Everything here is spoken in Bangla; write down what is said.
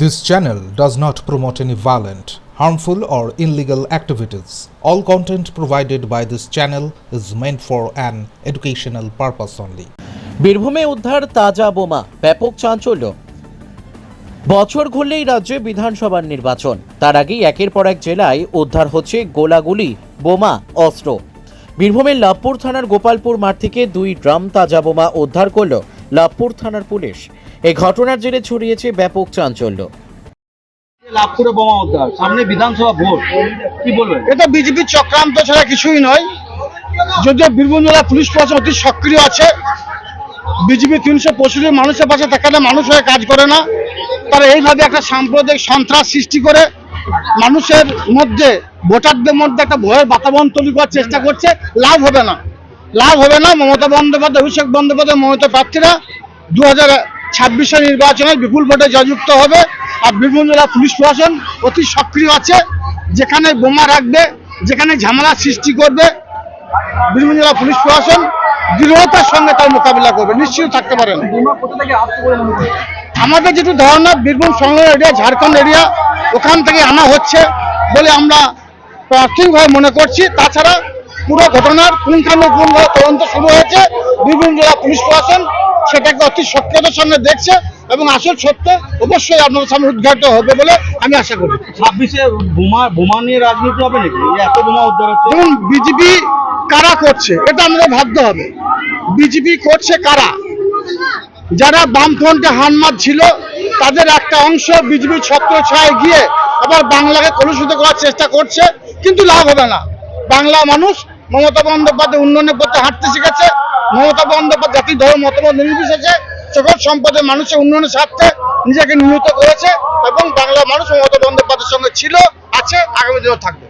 This channel does not promote any violent, harmful, or illegal activities. All content provided by this channel is meant for an educational purpose only. বীরভূমে উদ্ধার তাজা বোমা ব্যাপক চাঞ্চল্য বছর ঘুরলেই রাজ্যে বিধানসভার নির্বাচন তার আগেই একের পর এক জেলায় উদ্ধার হচ্ছে গোলাগুলি বোমা অস্ত্র বীরভূমের লাভপুর থানার গোপালপুর মাঠ থেকে দুই ড্রাম তাজা বোমা উদ্ধার করল লাভপুর থানার পুলিশ এই ঘটনার জেরে ছড়িয়েছে ব্যাপক চাঞ্চল্য। লাভপুরে বোমা উদ্ধার সামনে বিধানসভা ভোট। কি বলবেন? এটা বিজেপির চক্রান্ত ছাড়া কিছুই নয়। যদিও বীরভূম জেলা পুলিশ প্রশাসন অতি সক্রিয় আছে বিজেপি তিনশো পঁয়ষট্টি মানুষের পাশে দেখালে মানুষ হয়ে কাজ করে না। তারা এইভাবে একটা সাম্প্রদায়িক সন্ত্রাস সৃষ্টি করে মানুষের মধ্যে ভোটারদের মধ্যে একটা ভয়ের বাতাবরণ তৈরি করার চেষ্টা করছে। লাভ হবে না। লাভ হবে না মমতা বন্দ্যোপাধ্যায় অভিষেক বন্দ্যোপাধ্যায় মমতা প্রার্থীরা। দু হাজার ছাব্বিশের নির্বাচনে বিপুল ভোটে জয়যুক্ত হবে আর বীরভূম জেলা পুলিশ প্রশাসন অতি সক্রিয় আছে যেখানে বোমা রাখবে যেখানে ঝামেলা সৃষ্টি করবে বীরভূম জেলা পুলিশ প্রশাসন দৃঢ়তার সঙ্গে তার মোকাবিলা করবে। নিশ্চিত থাকতে পারেন। আমাদের যেটু ধারণা বীরভূম সংলগ্ন এরিয়া ঝাড়খণ্ড এরিয়া ওখান থেকে আনা হচ্ছে বলে আমরা প্রাথমিকভাবে মনে করছি। তাছাড়া পুরো ঘটনার পুঙ্খানুপুঙ্খভাবে তদন্ত শুরু হয়েছে। বীরভূম জেলা পুলিশ প্রশাসন সেটাকে অতি সক্রিয়তার সঙ্গে দেখছে এবং আসল সত্য অবশ্যই আপনাদের সামনে উদ্ঘাটিত হবে বলে আমি আশা করি। ছাব্বিশে বোমা বোমা নিয়ে রাজনীতি হবে নাকি? এত বোমা উদ্ধার হচ্ছে। দেখুন বিজেপি কারা করছে? এটা আমাদের ভাবতে হবে। বিজেপি করছে কারা? যারা বামফ্রন্টে হানমাত ছিল তাদের একটা অংশ বিজেপি ছত্র ছায় গিয়ে আবার বাংলাকে কলুষিত করার চেষ্টা করছে কিন্তু লাভ হবে না। বাংলা মানুষ মমতা বন্দ্যোপাধ্যায় উন্নয়নের পথে হাঁটতে শিখেছে মমতা বন্দ্যোপাধ্যায় জাতি ধর্ম, মতামত নির্বিশেষে সকল সম্পদের মানুষের উন্নয়নের স্বার্থে নিজেকে নিহত করেছে এবং বাংলা মানুষ মমতা বন্দ্যোপাধ্যায়ের সঙ্গে ছিল, আছে, আগামী দিনেও থাকবে।